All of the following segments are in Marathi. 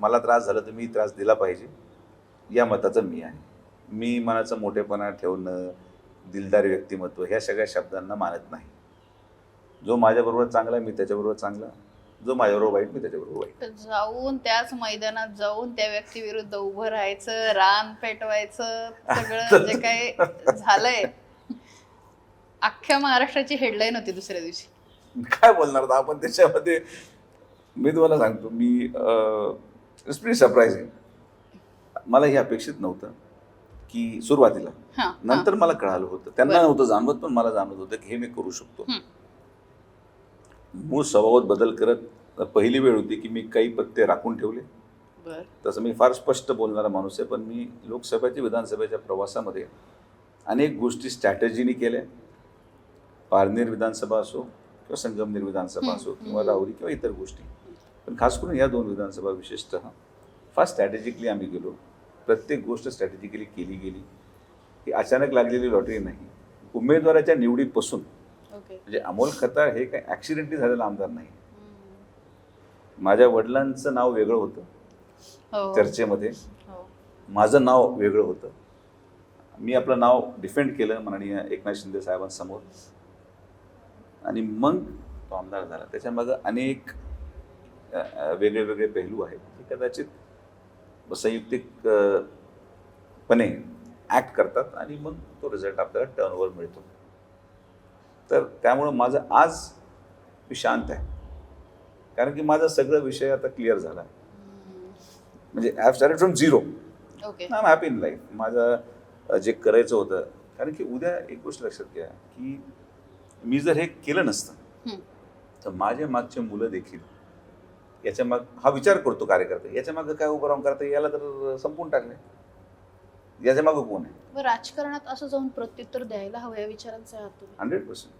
मला त्रास झाला तर मी त्रास दिला पाहिजे. या मताचं मी आहे. मी मनाचं मोठेपणा ठेवणं दिलदार व्यक्तिमत्व ह्या सगळ्या शब्दांना मानत नाही. जो माझ्याबरोबर चांगला आहे, मी त्याच्याबरोबर चांगला. जो माझ्याबरोबर वाईट मी त्याच्याबरोबर वाईट. जाऊन त्याच मैदानात जाऊन त्या व्यक्तीविरुद्ध उभं राहायचं रान पेटवायचं सगळं जे काही झालंय. अख्ख्या महाराष्ट्राची हेडलाईन होती दुसऱ्या दिवशी. काय बोलणार आपण त्याच्यामध्ये मी तुम्हाला सांगतो मी इट्स प्री सरप्राईझिंग मला हे अपेक्षित नव्हतं की सुरुवातीला. नंतर मला कळालं होतं. त्यांना. नव्हतं जाणवत पण मला जाणवत होतं की हे मी करू शकतो. मूळ स्वभावात बदल करत पहिली वेळ होती की मी काही पत्ते राखून ठेवले. तसं मी फार स्पष्ट बोलणारा माणूस आहे पण मी लोकसभेच्या विधानसभेच्या प्रवासामध्ये अनेक गोष्टी स्ट्रॅटेजीने केल्या. पारनेर विधानसभा असो किंवा संगमनेर विधानसभा असो किंवा. राहुरी किंवा इतर गोष्टी. पण खास करून या दोन विधानसभा विशेषतः फार स्ट्रॅटेजिकली आम्ही गेलो. प्रत्येक गोष्ट स्ट्रॅटेजिकली केली गेली. ही अचानक लागलेली लॉटरी नाही. उमेदवाराच्या निवडीपासून म्हणजे अमोल खताळ हे काही ॲक्सिडेंटली झालेला आमदार नाही. माझ्या वडिलांचं नाव वेगळं होतं हो. चर्चेमध्ये. हो. माझं नाव वेगळं होतं. मी आपलं नाव डिफेंड केलं माननीय एकनाथ शिंदे साहेबांसमोर. आणि मग तो आमदार झाला. त्याच्यामागं अनेक वेगळे वेगळे पैलू आहेत. ते कदाचित संयुक्तिक अ, पणे ॲक्ट करतात आणि मग तो रिझल्ट आपल्याला टर्नओव्हर मिळतो. तर त्यामुळं माझं आज मी शांत आहे. कारण की माझा सगळं विषय आता क्लिअर झाला. म्हणजे I started from zero I am happy in life माझं जे करायचं होतं कारण की उद्या एक गोष्ट लक्षात घ्या की मी जर हे केलं नसतं. तर माझ्या मागचे मुलं देखील याच्या माग हा विचार करतो कार्यकर्ता. याच्या मागं काय उभं राहून करता याला तर संपून टाकले याच्या मागं कोण आहे? राजकारणात असं जाऊन प्रत्युत्तर द्यायला हवं या विचारांचे हंड्रेड पर्सेंट.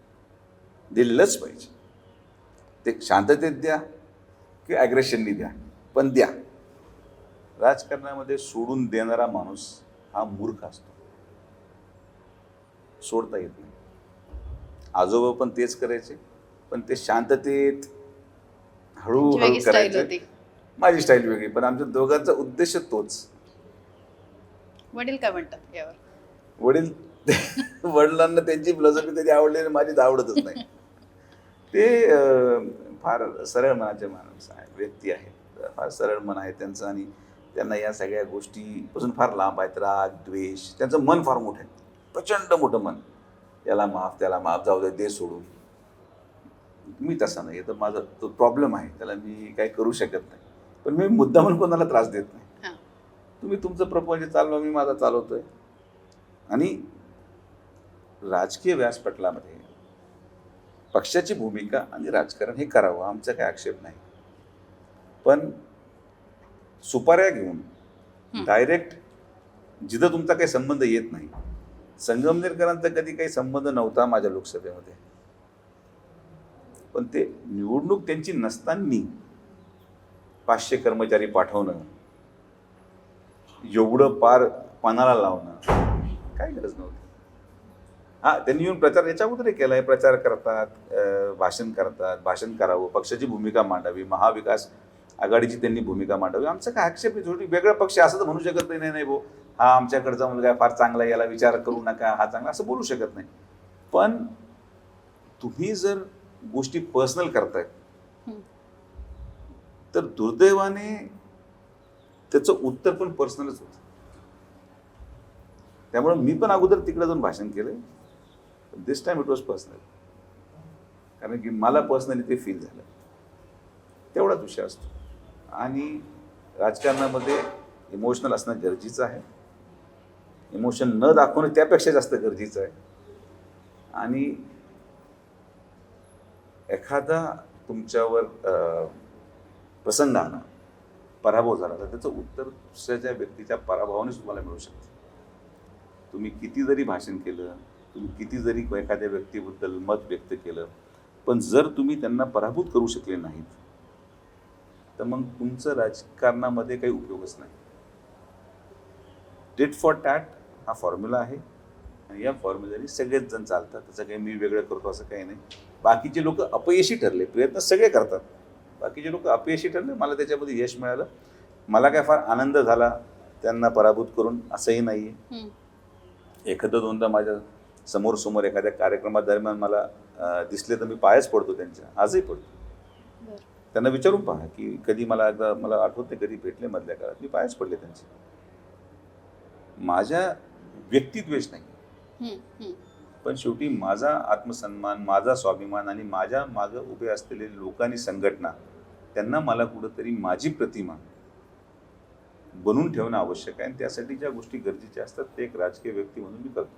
दिलंच पाहिजे. ते शांततेत द्या की ॲग्रेशननी द्या. पण द्या. राजकारणामध्ये सोडून देणारा माणूस हा मूर्ख असतो. सोडता येत नाही. आजोबा पण तेच करायचे पण ते शांततेत हळूहळू करायचे. माझी स्टाईल वेगळी पण आमच्या दोघांचा उद्देश तोच. वडील काय म्हणतात यावर? वडील वडिलांना त्यांची फिलॉसॉफी कधी आवडली आणि माझी आवडतच नाही. ते फार सरळ मनाचे माणूस आहे व्यक्ती आहेत. फार सरळ मन आहे त्यांचं आणि त्यांना या सगळ्या गोष्टीपासून फार लांब आहेत. राग द्वेष त्यांचं मन फार मोठं आहे. प्रचंड मोठं मन. याला माफ त्याला माफ जाऊ दे दे सोडून. मी तसा नाही. तर माझा तो प्रॉब्लेम आहे. त्याला मी काही करू शकत नाही. पण मी मुद्दा म्हणून कोणाला त्रास देत नाही. हां. तुम्ही तुमचं प्रपंच चालवा मी माझा चालवतोय. आणि राजकीय व्यासपटलामध्ये पक्षाची भूमिका आणि राजकारण हे करावं आमचा काही आक्षेप नाही. पण सुपाऱ्या घेऊन. डायरेक्ट जिथं तुमचा काही संबंध येत नाही. संगमनेरकरांचा कधी काही संबंध नव्हता माझ्या लोकसभेमध्ये. पण ते निवडणूक त्यांची नसताना पाचशे कर्मचारी पाठवणं एवढं पार पानाला लावणं काय गरज नव्हती. हा त्यांनी येऊन प्रचार याच्या अगोदरही केलाय. प्रचार करतात भाषण करतात भाषण करावं पक्षाची भूमिका मांडावी महाविकास आघाडीची त्यांनी भूमिका मांडावी. आमचा काय आक्षेप आहे? थोडी वेगळा पक्ष असं तर म्हणू शकत नाही नाही नाही भाऊ. हा आमच्याकडचा मुलगा फार चांगला आहे, याला विचार करू नका हा चांगला असं बोलू शकत नाही. पण तुम्ही जर गोष्टी पर्सनल करताय हं. तर दुर्दैवाने त्याचं उत्तर पण पर्सनलच होतं. त्यामुळे मी पण अगोदर तिकडे जाऊन भाषण केलं this time it was personal कारण की मला पर्सनली ते फील झालं. तेवढाच विषय असतो. आणि राजकारणामध्ये इमोशनल असणं गरजेचं आहे. इमोशन न दाखवणं त्यापेक्षा जास्त गरजेचं आहे. आणि एखादा तुमच्यावर प्रसंगानं पराभव झाला तर त्याचं उत्तर दुसऱ्याच्या व्यक्तीच्या पराभवानेच तुम्हाला मिळू शकतं. तुम्ही किती जरी भाषण केलं तुम्ही किती जरी एखाद्या व्यक्तीबद्दल मत व्यक्त केलं पण जर तुम्ही त्यांना पराभूत करू शकले नाहीत तर मग तुमचं राजकारणामध्ये काही उपयोगच नाही. डेट फॉर टॅट हा फॉर्म्युला आहे आणि या फॉर्म्युल्याने सगळेच जण चालतात त्याचं काही मी वेगळं करतो असं काही नाही. बाकीचे लोक अपयशी ठरले. प्रयत्न सगळे करतात. बाकीचे लोक अपयशी ठरले मला त्याच्यामध्ये यश मिळालं. मला काय फार आनंद झाला त्यांना पराभूत करून असंही नाही आहे. एखादं दोनदा माझ्यासमोर समोर एखाद्या कार्यक्रमादरम्यान मला अं, दिसले तर मी पायच पडतो त्यांच्या. आजही पडतो. त्यांना विचारून पहा की कधी मला एकदा मला आठवत नाही कधी भेटले मधल्या काळात. मी पायच पडले त्यांचे. माझ्या व्यक्तिद्वेष नाही. पण शेवटी माझा आत्मसन्मान माझा स्वाभिमान आणि माझ्या मागं उभे असलेले लोकांनी संघटना त्यांना मला कुठंतरी माझी प्रतिमा बनवून ठेवणं आवश्यक आहे आणि त्यासाठी ज्या गोष्टी गरजेच्या असतात ते एक राजकीय व्यक्ती म्हणून मी करतो.